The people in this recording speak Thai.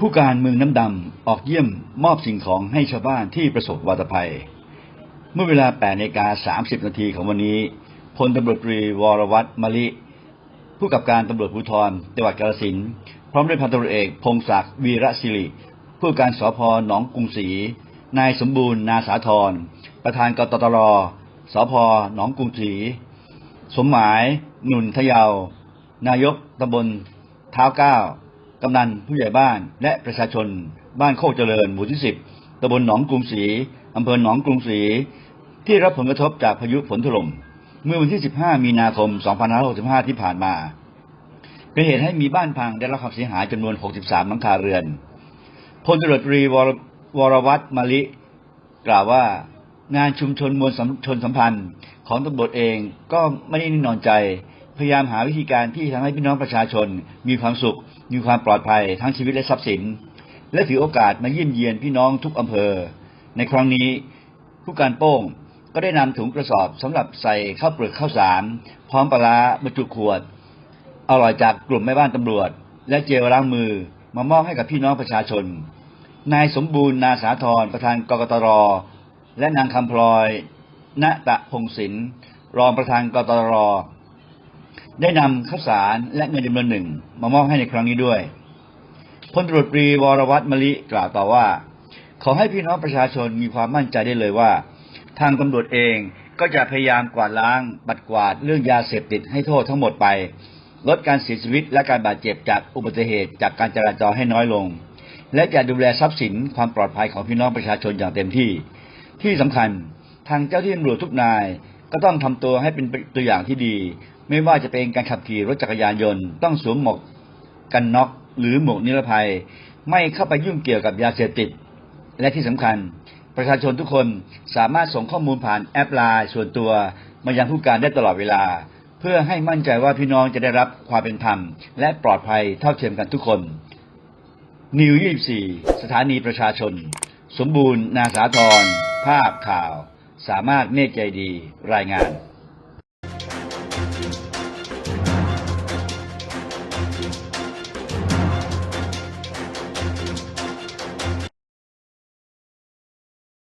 ผู้การเมืองน้ำดำออกเยี่ยมมอบสิ่งของให้ชาวบ้านที่ประสบวาตภัย เมื่อเวลา8นาฬิกา30 นาทีของวันนี้พลตำรวจตรีวรวัตรมลิ ผู้กับการตำรวจภูธรจังหวัดกาฬสินธุ์พร้อมด้วยพันตำรวจเอกพงศักดิ์วีระศิริผู้การสพหนองกรุงศรีนายสมบูรณ์นาสาธรประธานกตตรสพหนองกรุงศรีสมหมายหนุนทะเยาวนายกตำบลเท้าเก้า กำนันผู้ใหญ่บ้านและประชาชน บ้านโคกเจริญหมู่ที่สิบตำบลหนองกรุงศรีอำเภอหนองกรุงศรีที่รับผลกระทบจากพายุฝนถล่มเมื่อวันที่ 15 มีนาคม 2565 ที่ผ่านมา เป็นเหตุให้มีบ้านพังได้รับความเสียหายจำนวน 63 หลังคาเรือนพลตรวจตรีวรวรวัตรมลิ กล่าวว่างานชุมชนมวลชนสัมพันธ์ของตำรวจเองก็ไม่ได้นิ่งนอนใจ พยายามหาวิธีการที่ทำให้พี่น้องประชาชน มีความสุข มีความปลอดภัยทั้งชีวิตและทรัพย์สิน และถือโอกาสมาเยี่ยมเยียนพี่น้องทุกอำเภอ ในครั้งนี้ผู้การโป้งก็ได้นำถุงกระสอบสำหรับใส่ข้าวเปลือกข้าวสาร พร้อมปลาร้าบรรจุขวดอร่อยจากกลุ่มแม่บ้านตำรวจ และเจลล้างมือมามอบให้กับพี่น้องประชาชน นายสมบูรณ์นาสาธรประธานกกตร และนางคำพลอยณตะพงศินรองประธานกตร ได้นำข้าวสารและเงินจำนวนหนึ่งมามอบให้ในครั้งนี้ด้วยพลตรวจตรีวรวัตรมลิกล่าวต่อว่า ขอให้พี่น้องประชาชนมีความมั่นใจได้เลยว่า ทางตำรวจเองก็จะพยายามกวาดล้างบัดกวาดเรื่องยาเสพติดให้โทษทั้งหมดไป ลดการเสียชีวิตและการบาดเจ็บจากอุบัติเหตุจากการจราจรให้น้อยลง และจะดูแลทรัพย์สินความปลอดภัยของพี่น้องประชาชนอย่างเต็มที่ ที่สำคัญทางเจ้าที่ตำรวจทุกนาย ก็ต้องทำตัวให้เป็นตัวอย่างที่ดี ไม่ว่าจะเป็นการขับขี่รถจักรยานยนต์ ต้องสวมหมวกกันน็อกหรือหมวกนิรภัย ไม่เข้าไปยุ่งเกี่ยวกับยาเสพติด และที่สำคัญ ประชาชนทุกคนสามารถส่งข้อมูลผ่านแอปไลน์ส่วนตัวมายังผู้การได้ตลอดเวลา เพื่อให้มั่นใจว่าพี่น้องจะได้รับความเป็นธรรม และปลอดภัยเท่าเทียมกันทุกคนนิว24 สถานีประชาชน สมบูรณ์ นาสาธรภาพข่าว สามารถเมฆใจดีรายงาน